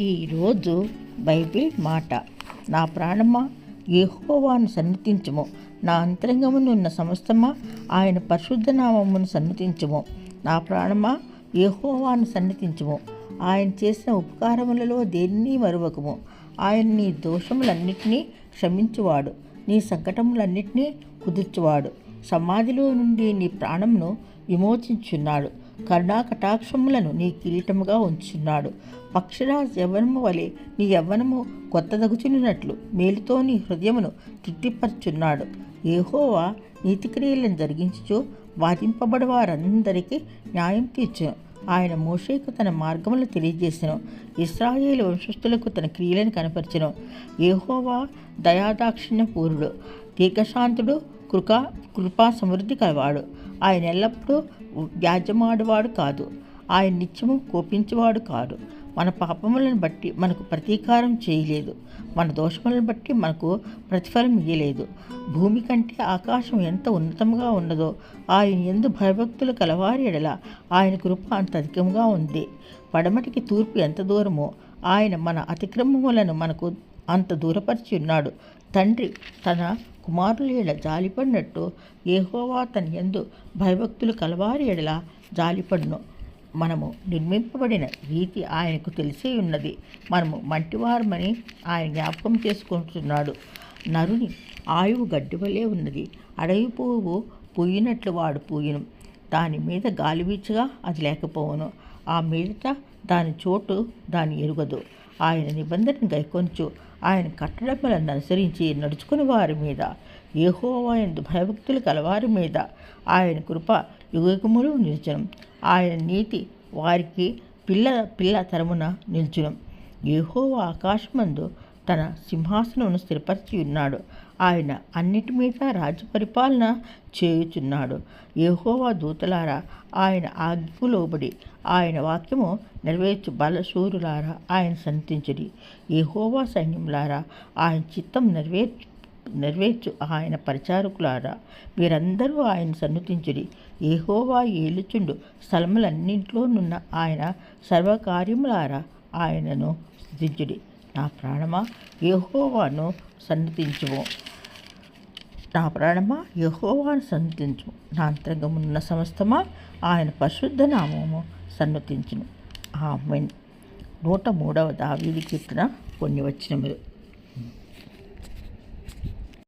ఈరోజు బైబిల్ మాట. నా ప్రాణమా? యెహోవాను సన్నిధించము. నా అంతరంగమునున్న సమస్తమా? ఆయన పరిశుద్ధనామమును సన్నిధించము. నా ప్రాణమా? యెహోవాను సన్నిధించము. ఆయన చేసిన ఉపకారములలో దేన్ని మరువకము? ఆయన నీ దోషములన్నిటినీ క్షమించువాడు. నీ సంకటములన్నిటినీ కుదుర్చువాడు. సమాధిలో నుండి నీ ప్రాణమును విమోచించున్నాడు కటాక్షములను నీ కిరీటముగా ఉంచున్నాడు. పక్షిరాజు యవ్వనము వలె నీ యవ్వనము కొత్తదగుచున్నట్లు మేలుతో నీ హృదయమును తృప్తిపరుచున్నాడు ఏహోవా నీతిక్రియలను జరిగించుచు బాధింపబడి వారందరికీ న్యాయం తీర్చును. ఆయన మోషేకు తన మార్గములను తెలియజేసెను. ఇస్రాయేల్ వంశస్థులకు తన క్రియలను కనపరచెను. ఏహోవా దయాదాక్షిణ్య పూరుడు దీర్ఘశాంతుడు కృపా కృపా సమృద్ధి కలవాడు. ఆయన ఎల్లప్పుడూ వ్యాజ్యమాడువాడు కాదు. ఆయన నిత్యము కోపించేవాడు కాదు. మన పాపములను బట్టి మనకు ప్రతీకారం చేయలేదు. మన దోషములను బట్టి మనకు ప్రతిఫలం ఇయ్యలేదు. భూమి కంటే ఆకాశం ఎంత ఉన్నతంగా ఉన్నదో ఆయన ఎందు భయభక్తులు కలవారి ఎడల ఆయన కృప అంత అధికంగా ఉంది. పడమటికి తూర్పు ఎంత దూరమో ఆయన మన అతిక్రమములను మనకు అంత దూరపరిచి ఉన్నాడు. తండ్రి తన కుమారుల ఎడ జాలిపడినట్టు ఏహోవా తన ఎందు భయభక్తులు కలవారి ఎడల జాలిపడును. మనము నిర్మింపబడిన రీతి ఆయనకు తెలిసే ఉన్నది. మనము మంటివారమని ఆయన జ్ఞాపకం చేసుకుంటున్నాడు. నరుని ఆయువు గడ్డివలే ఉన్నది. అడవి పువ్వు పూయినట్లు వాడు పూయను. దాని మీద గాలి వీచగా అది లేకపోవును. ఆ మీదట దాని చోటు దాని ఎరుగదు. ఆయన నిబంధనను గైకొంచు. ఆయన కట్టడములను అనుసరించి నడుచుకుని వారి మీద ఏహోవా ఎందు భయభక్తులు కలవారి మీద ఆయన కృప యుగములు నిల్చను. ఆయన నీతి వారికి పిల్ల పిల్ల తరమున నిల్చును. ఏహోవా ఆకాశమందు తన సింహాసనం స్థిరపరిచి ఉన్నాడు. ఆయన అన్నిటి మీద రాజ్య పరిపాలన చేయుచున్నాడు. ఏహోవా దూతలారా ఆయన ఆజ్ఞకు లోబడి ఆయన వాక్యము నెరవేర్చు బలశూరులారా ఆయన సంతించుడి. ఏహోవా సైన్యములారా ఆయన చిత్తం నెరవేర్చు నెరవేర్చు ఆయన పరిచారకులారా వీరందరూ ఆయన సన్నుతించుడి. ఏహోవా ఏలుచుండు స్థలములన్నింటిలోనున్న ఆయన సర్వకార్యములారా ఆయనను స్థుతించుడి. నా ప్రాణమా? యహోవాను సన్నిధించుము నా ప్రాణమా? యహోవాను సన్నిధించుము నా అంతరంగమున్న సమస్తమా? ఆయన పరిశుద్ధ నామము సన్నతించును ఆమెన్. నూట మూడవ దావీది కీర్తన కొన్ని వచ్చినములు